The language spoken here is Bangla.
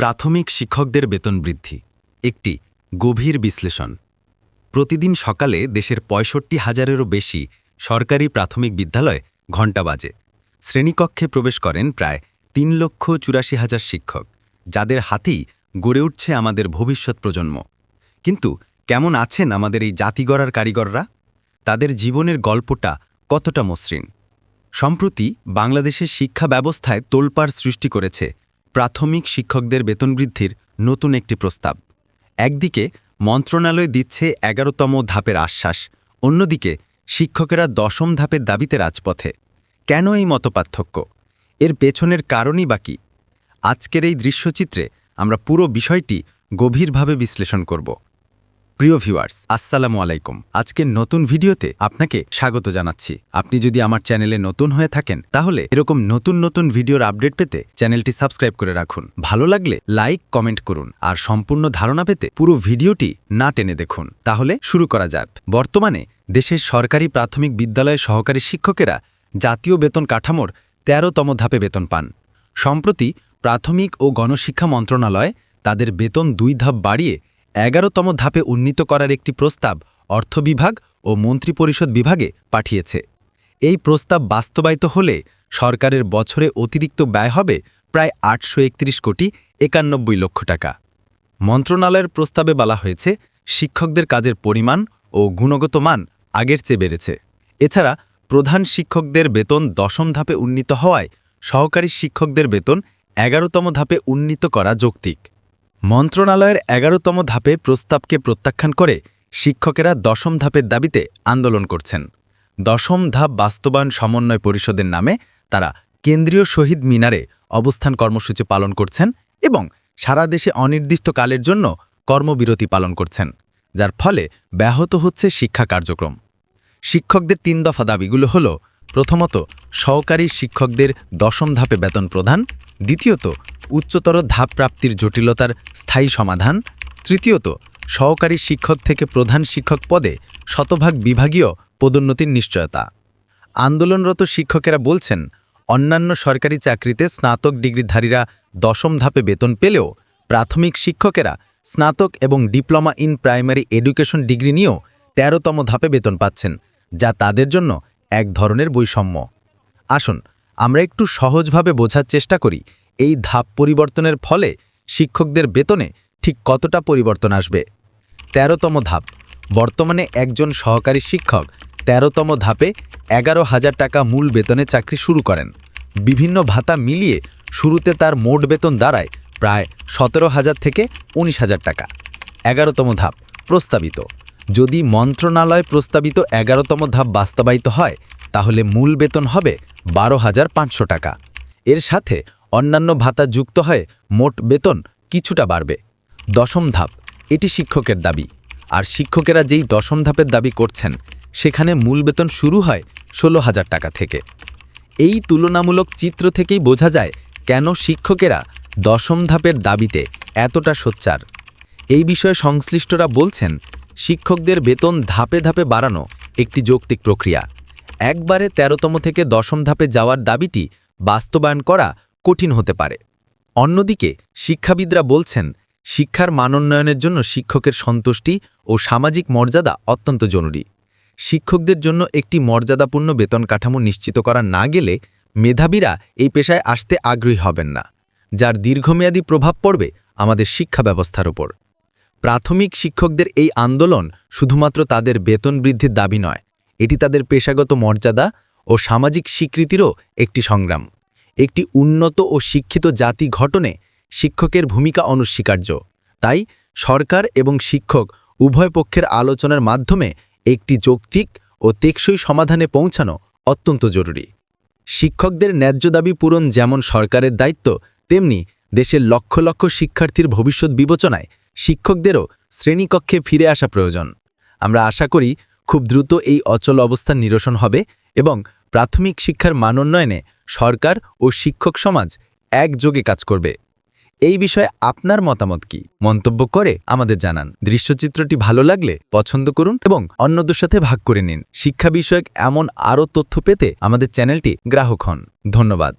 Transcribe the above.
প্রাথমিক শিক্ষকদের বেতন বৃদ্ধি। একটি গভীর বিশ্লেষণ। প্রতিদিন সকালে দেশের পঁয়ষট্টি হাজারেরও বেশি সরকারি প্রাথমিক বিদ্যালয় ঘণ্টা বাজে। শ্রেণীকক্ষে প্রবেশ করেন প্রায় তিন লক্ষ চুরাশি হাজার শিক্ষক, যাদের হাতেই গড়ে উঠছে আমাদের ভবিষ্যৎ প্রজন্ম। কিন্তু কেমন আছেন আমাদের এই জাতি গড়ার কারিগররা? তাদের জীবনের গল্পটা কতটা মসৃণ? সম্প্রতি বাংলাদেশের শিক্ষা ব্যবস্থায় তোলপাড় সৃষ্টি করেছে প্রাথমিক শিক্ষকদের বেতন বৃদ্ধির নতুন একটি প্রস্তাব। একদিকে মন্ত্রণালয় দিচ্ছে এগারোতম ধাপের আশ্বাস, অন্যদিকে শিক্ষকেরা দশম ধাপের দাবিতে রাজপথে। কেন এই মতপার্থক্য? এর পেছনের কারণই বাকি আজকের এই দৃশ্যচিত্রে আমরা পুরো বিষয়টি গভীরভাবে বিশ্লেষণ করব। প্রিয় ভিউয়ার্স, আসসালামু আলাইকুম। আজকের নতুন ভিডিওতে আপনাকে স্বাগত জানাচ্ছি। আপনি যদি আমার চ্যানেলে নতুন হয়ে থাকেন, তাহলে এরকম নতুন নতুন ভিডিওর আপডেট পেতে চ্যানেলটি সাবস্ক্রাইব করে রাখুন। ভালো লাগলে লাইক, কমেন্ট করুন আর সম্পূর্ণ ধারণা পেতে পুরো ভিডিওটি না টেনে দেখুন। তাহলে শুরু করা যাক। বর্তমানে দেশের সরকারি প্রাথমিক বিদ্যালয়ের সহকারী শিক্ষকেরা জাতীয় বেতন কাঠামোর তেরোতম ধাপে বেতন পান। সম্প্রতি প্রাথমিক ও গণশিক্ষা মন্ত্রণালয় তাদের বেতন দুই ধাপ বাড়িয়ে এগারোতম ধাপে উন্নীত করার একটি প্রস্তাব অর্থ বিভাগ ও মন্ত্রিপরিষদ বিভাগে পাঠিয়েছে। এই প্রস্তাব বাস্তবায়িত হলে সরকারের বছরে অতিরিক্ত ব্যয় হবে প্রায় আটশো একত্রিশ কোটি একানব্বই লক্ষ টাকা। মন্ত্রণালয়ের প্রস্তাবে বলা হয়েছে, শিক্ষকদের কাজের পরিমাণ ও গুণগত মান আগের চেয়ে বেড়েছে। এছাড়া প্রধান শিক্ষকদের বেতন দশম ধাপে উন্নীত হওয়ায় সহকারী শিক্ষকদের বেতন এগারোতম ধাপে উন্নীত করা যৌক্তিক। মন্ত্রণালয়ের এগারোতম ধাপে প্রস্তাবকে প্রত্যাখ্যান করে শিক্ষকেরা দশম ধাপের দাবিতে আন্দোলন করছেন। দশম ধাপ বাস্তবায়ন সমন্বয় পরিষদের নামে তারা কেন্দ্রীয় শহীদ মিনারে অবস্থান কর্মসূচি পালন করছেন এবং সারা দেশে অনির্দিষ্টকালের জন্য কর্মবিরতি পালন করছেন, যার ফলে ব্যাহত হচ্ছে শিক্ষা কার্যক্রম। শিক্ষকদের তিন দফা দাবিগুলো হল, প্রথমত সহকারী শিক্ষকদের দশম ধাপে বেতন প্রদান, দ্বিতীয়ত উচ্চতর ধাপ প্রাপ্তির জটিলতার স্থায়ী সমাধান। তৃতীয়ত, সহকারী শিক্ষক থেকে প্রধান শিক্ষক পদে শতভাগ বিভাগীয় পদোন্নতির নিশ্চয়তা। আন্দোলনরত শিক্ষকেরা বলছেন, অন্যান্য সরকারি চাকরিতে স্নাতক ডিগ্রিধারীরা দশম ধাপে বেতন পেলেও প্রাথমিক শিক্ষকেরা স্নাতক এবং diploma in primary education degree নিয়েও তেরোতম ধাপে বেতন পাচ্ছেন, যা তাদের জন্য এক ধরনের বৈষম্য। আসুন, আমরা একটু সহজভাবে বোঝার চেষ্টা করি এই ধাপ পরিবর্তনের ফলে শিক্ষকদের বেতনে ঠিক কতটা পরিবর্তন আসবে? তেরোতম ধাপ। বর্তমানে একজন সহকারী শিক্ষক তেরোতম ধাপে এগারো হাজার টাকা মূল বেতনে চাকরি শুরু করেন। বিভিন্ন ভাতা মিলিয়ে শুরুতে তার মোট বেতন দাঁড়ায় প্রায় সতেরো হাজার থেকে উনিশ হাজার টাকা। এগারোতম ধাপ, প্রস্তাবিত। যদি মন্ত্রণালয় প্রস্তাবিত এগারোতম ধাপ বাস্তবায়িত হয়, তাহলে মূল বেতন হবে বারো হাজার পাঁচশো টাকা। এর সাথে অন্যান্য ভাতা যুক্ত হয়ে মোট বেতন কিছুটা বাড়বে। দশম ধাপ, এটি শিক্ষকের দাবি। আর শিক্ষকেরা যেই দশম ধাপের দাবি করছেন, সেখানে মূল বেতন শুরু হয় ষোলো হাজার টাকা থেকে। এই তুলনামূলক চিত্র থেকেই বোঝা যায় কেন শিক্ষকেরা দশম ধাপের দাবিতে এতটা সোচ্চার। এই বিষয়ে সংশ্লিষ্টরা বলছেন, শিক্ষকদের বেতন ধাপে ধাপে বাড়ানো একটি যৌক্তিক প্রক্রিয়া। একবারে তেরোতম থেকে দশম ধাপে যাওয়ার দাবিটি বাস্তবায়ন করা কঠিন হতে পারে। অন্যদিকে, শিক্ষাবিদরা বলছেন, শিক্ষার মানোন্নয়নের জন্য শিক্ষকের সন্তুষ্টি ও সামাজিক মর্যাদা অত্যন্ত জরুরি। শিক্ষকদের জন্য একটি মর্যাদাপূর্ণ বেতন কাঠামো নিশ্চিত করা না গেলে মেধাবীরা এই পেশায় আসতে আগ্রহী হবেন না, যার দীর্ঘমেয়াদী প্রভাব পড়বে আমাদের শিক্ষা ব্যবস্থার উপর। প্রাথমিক শিক্ষকদের এই আন্দোলন শুধুমাত্র তাদের বেতন বৃদ্ধির দাবি নয়, এটি তাদের পেশাগত মর্যাদা ও সামাজিক স্বীকৃতিরও একটি সংগ্রাম। একটি উন্নত ও শিক্ষিত জাতি ঘটনে শিক্ষকের ভূমিকা অনস্বীকার্য। তাই সরকার এবং শিক্ষক উভয় পক্ষের আলোচনার মাধ্যমে একটি যৌক্তিক ও টেকসই সমাধানে পৌঁছানো অত্যন্ত জরুরি। শিক্ষকদের ন্যায্য দাবি পূরণ যেমন সরকারের দায়িত্ব, তেমনি দেশের লক্ষ লক্ষ শিক্ষার্থীর ভবিষ্যৎ বিবেচনায় শিক্ষকদেরও শ্রেণীকক্ষে ফিরে আসা প্রয়োজন। আমরা আশা করি খুব দ্রুত এই অচল অবস্থার নিরসন হবে এবং প্রাথমিক শিক্ষার মানোন্নয়নে সরকার ও শিক্ষক সমাজ একযোগে কাজ করবে। এই বিষয়ে আপনার মতামত কি? মন্তব্য করে আমাদের জানান। দৃশ্যচিত্রটি ভালো লাগলে পছন্দ করুন এবং অন্যদের সাথে ভাগ করে নিন। শিক্ষা বিষয়ক এমন আরও তথ্য পেতে আমাদের চ্যানেলটি গ্রাহক হন। ধন্যবাদ।